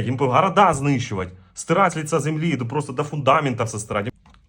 Їм города знищувати, стирати з лиця землі, просто до фундамента все стирати.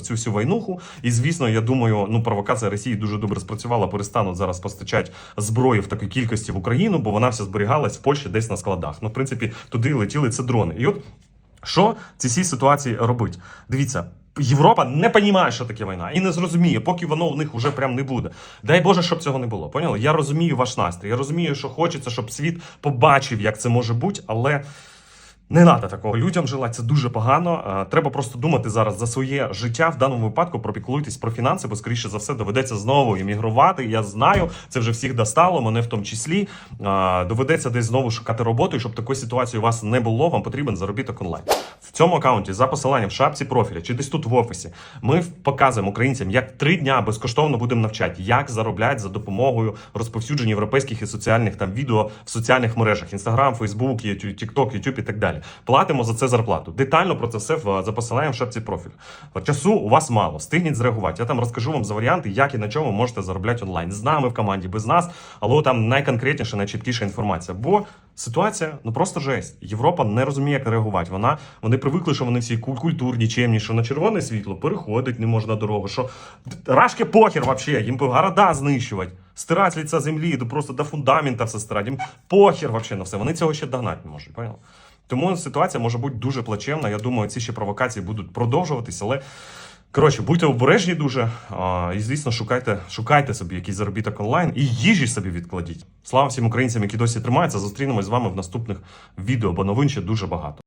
в цю всю войнуху. І звісно, я думаю, ну провокація Росії дуже добре спрацювала. Перестануть зараз постачати зброю в такій кількості в Україну, бо вона вся зберігалась в Польщі десь на складах. Ну, в принципі, туди летіли це дрони. І от що ці всі ситуації робить? Дивіться. Європа не розуміє, що таке війна, і не зрозуміє, поки воно в них вже прям не буде. Дай Боже, щоб цього не було. Поняли? Я розумію ваш настрій. Я розумію, що хочеться, щоб світ побачив, як це може бути, але не треба такого людям желати, це дуже погано. Е, Треба просто думати зараз за своє життя. В даному випадку пропіклуйтесь про фінанси, бо скоріше за все доведеться знову іммігрувати. Я знаю, це вже всіх достало, мене в тому числі. Е, Доведеться десь знову шукати роботу, і щоб такої ситуації у вас не було. Вам потрібен заробіток онлайн. В цьому аккаунті за посиланням в шапці профіля чи десь тут в офісі. Ми показуємо українцям, як три дня безкоштовно будемо навчати, як заробляти за допомогою розповсюдження європейських і соціальних там відео в соціальних мережах: Інстаграм, Фейсбук, Тікток, Ютуб і так далі. Платимо за це зарплату. Детально про це все в за посиланням в шапці профілю. Часу у вас мало, встигніть зреагувати. Я там розкажу вам за варіанти, як і на чому можете заробляти онлайн. З нами в команді, без нас, але там найконкретніша, найчіткіша інформація. Бо ситуація ну просто жесть. Європа не розуміє, як реагувати. Вона вони привикли, що вони всі куль- культурні, чемні, що на червоне світло переходить не можна дорогу. Що рашки похер вообще, їм города знищувати. Стирати з лиця землі, просто до фундамента все стирати. Їм похер вообще на все. Вони цього ще догнати не можуть. Понял? Тому ситуація може бути дуже плачевна. Я думаю, ці ще провокації будуть продовжуватися, але. Коротше, будьте обережні дуже. А, і звісно, шукайте, шукайте собі якийсь заробіток онлайн і їжі собі відкладіть. Слава всім українцям, які досі тримаються. Зустрінемось з вами в наступних відео, бо новин ще дуже багато.